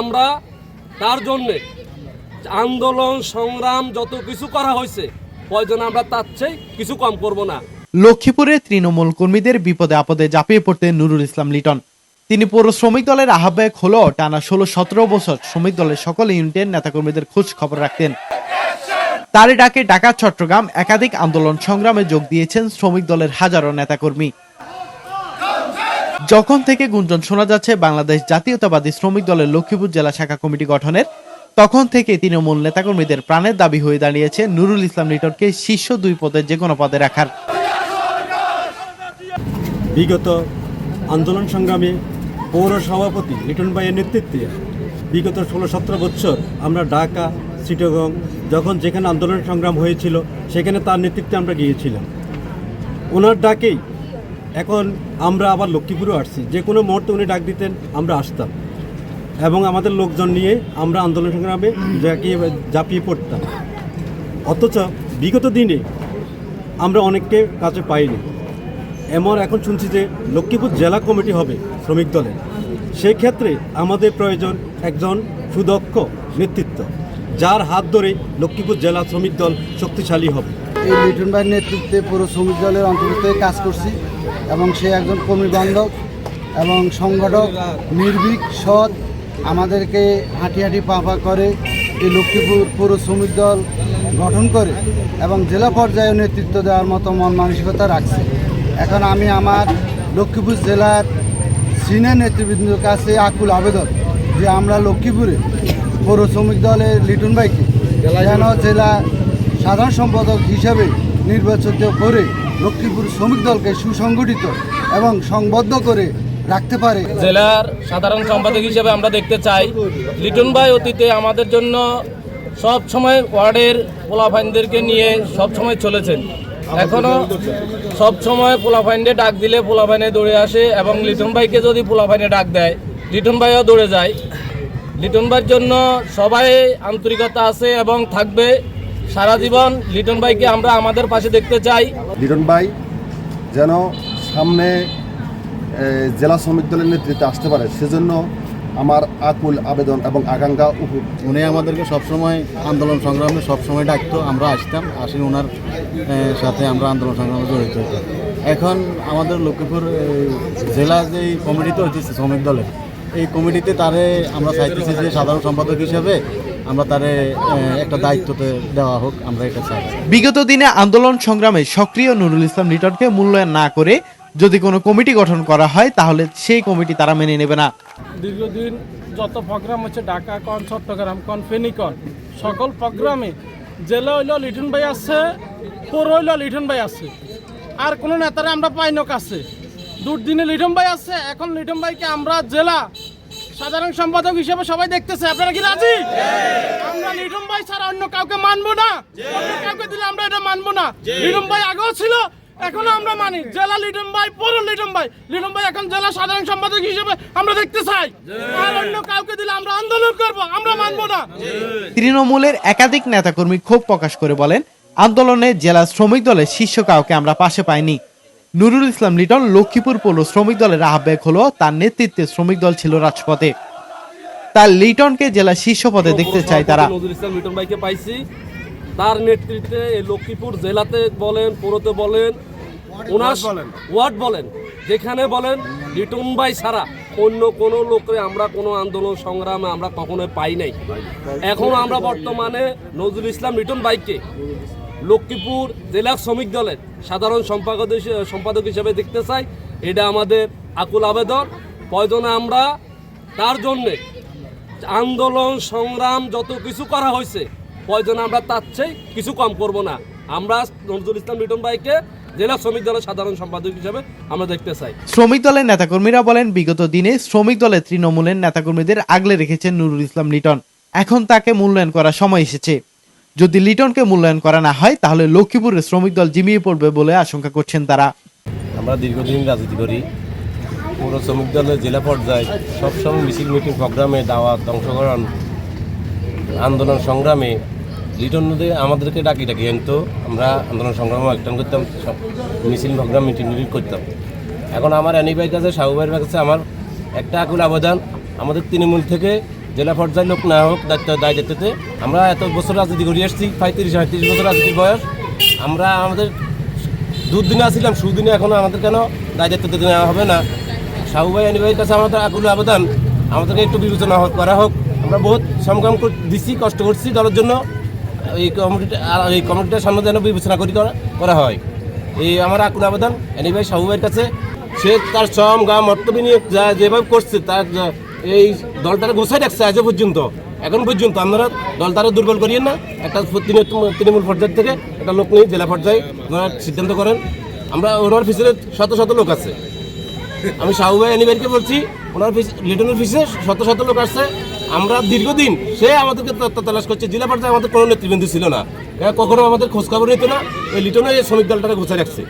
আমরা তার জন্যে আন্দোলন সংগ্রাম যত কিছু করা হয়েছে প্রয়োজন আমরা তার চেয়ে কিছু কম করব না। লক্ষ্মীপুরে তৃণমূল কর্মীদের বিপদে আপদে ঝাঁপিয়ে পড়তেন নুরুল ইসলাম লিটন। তিনি পৌর শ্রমিক দলের আহ্বায়ক হলেও টানা ষোলো সতেরো বছর শ্রমিক দলের সকল ইউনিটের নেতাকর্মীদের খোঁজ খবর রাখতেন। তারই ডাকে ঢাকা চট্টগ্রাম একাধিক আন্দোলন সংগ্রামে যোগ দিয়েছেন শ্রমিক দলের হাজারো নেতাকর্মী। যখন থেকে গুঞ্জন শোনা যাচ্ছে বাংলাদেশ জাতীয়তাবাদী শ্রমিক দলের লক্ষ্মীপুর জেলা শাখা কমিটি গঠনের, তখন থেকে তৃণমূল নেতাকর্মীদের প্রাণের দাবি হয়ে দাঁড়িয়েছে নুরুল ইসলাম লিটনকে শীর্ষ দুই পদে যে কোনো পদে রাখার। বিগত আন্দোলন সংগ্রামে পৌর সভাপতি লিটন ভাইয়ের নেতৃত্বে বিগত ষোলো সতেরো বছর আমরা ঢাকা, চিটগং যখন যেখানে আন্দোলন সংগ্রাম হয়েছিল, সেখানে তার নেতৃত্বে আমরা গিয়েছিলাম। ওনার ডাকেই এখন আমরা আবার লক্ষ্মীপুরও আসছি। যে কোনো মুহূর্তে উনি ডাক দিতেন, আমরা আসতাম। এবং আমাদের লোকজন নিয়ে আমরা আন্দোলন সংগ্রামে জাঁকিয়ে ঝাঁপিয়ে পড়তাম। অথচ বিগত দিনে আমরা অনেককে কাছে পাইনি। এমন এখন শুনছি যে লক্ষ্মীপুর জেলা কমিটি হবে শ্রমিক দলের। সেই ক্ষেত্রে আমাদের প্রয়োজন একজন সুদক্ষ নেতৃত্ব, যার হাত ধরে লক্ষ্মীপুর জেলা শ্রমিক দল শক্তিশালী হবে। এই লিটন ভাইয়ের নেতৃত্বে পুরো শ্রমিক দলের অন্তর্ভুক্ত কাজ করছি। এবং সে একজন কর্মী বান্ধব এবং সংগঠক, নির্ভীক, সৎ, আমাদেরকে হাঁটি হাঁটি পা পা করে এই লক্ষ্মীপুর পুর শ্রমিক দল গঠন করে এবং জেলা পর্যায়ে নেতৃত্ব দেওয়ার মতো মন মানসিকতা রাখছে। এখন আমি আমার লক্ষ্মীপুর জেলার সিনিয়র নেতৃবৃন্দের কাছে আকুল আবেদন যে আমরা লক্ষ্মীপুরে পৌর শ্রমিক দলের লিটন ভাইকে যেন জেলা সাধারণ সম্পাদক হিসাবে নির্বাচিত করে লক্ষ্মীপুর শ্রমিক দলকে সুসংগঠিত এবং সংবদ্ধ করে রাখতে পারে। জেলার সাধারণ সম্পাদক হিসেবে আমরা দেখতে চাই, লিটন ভাই অতীতে আমাদের জন্য সব সময় ওয়ার্ডের পোলাফাইনদেরকে নিয়ে সব সময় চলেছেন। এখনও সব সময় পোলাফাইনকে ডাক দিলে পোলাফাইনে দৌড়ে আসে এবং লিটন ভাইকে যদি পোলাফাইনে ডাক দেয়, লিটন ভাইও দৌড়ে যায়। লিটন ভাইয়ের জন্য সবাই আন্তরিকতা আছে এবং থাকবে। সারা জীবন লিটন ভাইকে আমরা আমাদের পাশে দেখতে চাই। লিটন ভাই যেন সামনে জেলা শ্রমিক দলের নেতৃত্বে আসতে পারে সেজন্য আমার আকুল আবেদন এবং আকাঙ্ক্ষা উনি আমাদেরকে সবসময় আন্দোলন সংগ্রামে সবসময় ডাকতো আমরা আসতাম আসি ওনার সাথে আমরা আন্দোলন সংগ্রামে জড়িত হতাম এখন আমাদের লক্ষ্মীপুর জেলা যে কমিটিতে হচ্ছে শ্রমিক দলের এই কমিটিতে তারে আমরা চাইতেছি যে সাধারণ সম্পাদক হিসেবে আমরা তারে একটা দায়িত্বতে দেওয়া হোক আমরা এটা চাই। বিগত দিনে আন্দোলন সংগ্রামে সক্রিয় নুরুল ইসলাম লিটনকে মূল্যায়ন না করে যদি কোনো কমিটি গঠন করা হয় তাহলে সেই কমিটি তারা মেনে নেবে না। দীর্ঘদিন যত প্রোগ্রাম হচ্ছে ঢাকা কন চট্টগ্রাম কন ফেনিকন সকল প্রোগ্রামে জেলা হইল লিটন ভাই আছে পৌর হইল লিটন ভাই আছে। আর কোনো নেতারা আমরা পাই না কাছে দুর্দিনে লিটন ভাই আছে এখন লিটন ভাইকে আমরা জেলা সাধারণ সম্পাদক হিসেবে সবাই দেখতেছে। আপনারা কি রাজি? আমরা লিটন ভাই ছাড়া অন্য কাউকে মানবো না। অন্য কাউকে দিলে আমরা এটা মানবো না। লিটন ভাই আগেও ছিল, এখনও আমরা মানি। জেলা লিটন ভাই, পৌর লিটন ভাই। লিটন ভাই এখন জেলা সাধারণ সম্পাদক হিসেবে আমরা দেখতে চাই। আর অন্য কাউকে দিলে আমরা আন্দোলন করব, আমরা মানবো না। তৃণমূলের একাধিক নেতাকর্মী ক্ষোভ প্রকাশ করে বলেন, আন্দোলনে জেলা শ্রমিক দলের শীর্ষ কাউকে আমরা পাশে পাইনি। নুরুল ইসলাম লিটন লক্ষ্মীপুর পৌর শ্রমিক দলের আহ্বায়ক হলো। তার নেতৃত্বে শ্রমিক দল ছিল রাজপথে। তার লিটনকে জেলা শীর্ষ পদে দেখতে চায় তারা। নজরুল ইসলাম লিটন ভাইকে পাইছি। তার নেতৃত্বে এই লক্ষ্মীপুর জেলাতে বলেন পৌরতে বলেন ওনার ওয়ার্ড বলেন যেখানে বলেন লিটন ভাই ছাড়া অন্য কোনো লোকরে আমরা কোনো আন্দোলন সংগ্রামে আমরা কখনোই পাই নাই। এখন আমরা বর্তমানে নজরুল ইসলাম লিটন ভাইকে লক্ষ্মীপুর জেলা শ্রমিক দলের সাধারণ সম্পাদক সম্পাদক হিসেবে দেখতে চাই। এটা আমাদের আকুল আবেদন। প্রয়োজনে আমরা তার জন্যে আন্দোলন, সংগ্রাম যত কিছু করা হয়েছে, প্রয়োজন আমরা তার চেয়ে কিছু কম করব না। আমরা নজরুল ইসলাম লিটন ভাইকে জেলা শ্রমিক দলের সাধারণ সম্পাদক হিসেবে আমরা দেখতে চাই। শ্রমিক দলের নেতাকর্মীরা বলেন, বিগত দিনে শ্রমিক দলের তৃণমূলের নেতাকর্মীদের আগলে রেখেছেন নুরুল ইসলাম লিটন। এখন তাকে মূল্যায়ন করার সময় এসেছে। যদি লিটনকে মূল্যায়ন করা না হয়, তাহলে লক্ষ্মীপুরের শ্রমিক দল জিমিয়ে পড়বে বলে আশঙ্কা করছেন তারা। আমরা দীর্ঘদিন রাজনীতি করি। পুরো শ্রমিক দলের জেলা পর্যায়ে সবসময় মিছিল, মিটিং, প্রোগ্রামে দাওয়াত, অংশগ্রহণ, আন্দোলন সংগ্রামে লিটন আমাদেরকে ডাকি ডাকি আনতো আমরা আন্দোলন সংগ্রামে একটান করতাম, সব মিছিল, প্রোগ্রাম, মিটিং মিটিং করতাম। এখন আমার অ্যানি কাছে, সাহু ভাইয়ের কাছে আমার একটা আকুল আবেদন। আমাদের তৃণমূল থেকে জেলা পর্যায়ের লোক না হোক, দায়িত্ব দায় দায়িত্বতে আমরা এত বছর রাজনীতি করে আসছি, পঁয়ত্রিশ সাঁত্রিশ বছর রাজনীতির বয়স। আমরা আমাদের দুদিনে আসছিলাম, সুদিনে এখনও আমাদের কেন দায় দায়িত্ব নেওয়া হবে না? সাহু ভাই, আনি ভাইয়ের কাছে আমাদের আকুল আবেদন। আমাদেরকে একটু বিবেচনা হোক- করা হোক। আমরা বহুত সংগ্রাম কর- দিচ্ছি কষ্ট করছি দলের জন্য। এই কমিটিটা এই কমিটিটার সামনে যেন বিবেচনা করি করা হয়। এই আমার আকুল আবেদন। এনি ভাই, সাহু ভাইয়ের কাছে। সে তার শ্রম অর্থ বিনিয়োগ যা যেভাবে করছে, তার এই দলটাকে গোছাই রাখছে আজও পর্যন্ত। এখন পর্যন্ত আপনারা দলটারে দুর্বল করিয়েন না। একটা তৃণমূল পর্যায় থেকে একটা লোক নিয়ে জেলা পর্যায়ে সিদ্ধান্ত করেন। আমরা ওনার পিছনে শত শত লোক আছে। আমি সাহু ভাই অ্যানিভাইকে বলছি, ওনার লিটনের পিছিয়ে শত শত লোক আসছে আমরা দীর্ঘদিন সে আমাদেরকে তালাশ করছে। জেলা পর্যায়ে আমাদের কোনো নেতৃবৃন্দ ছিল না। কখনো আমাদের খোঁজখবর নিত না। ওই লিটনের এই শ্রমিক দলটাকে গুছিয়ে রাখছে।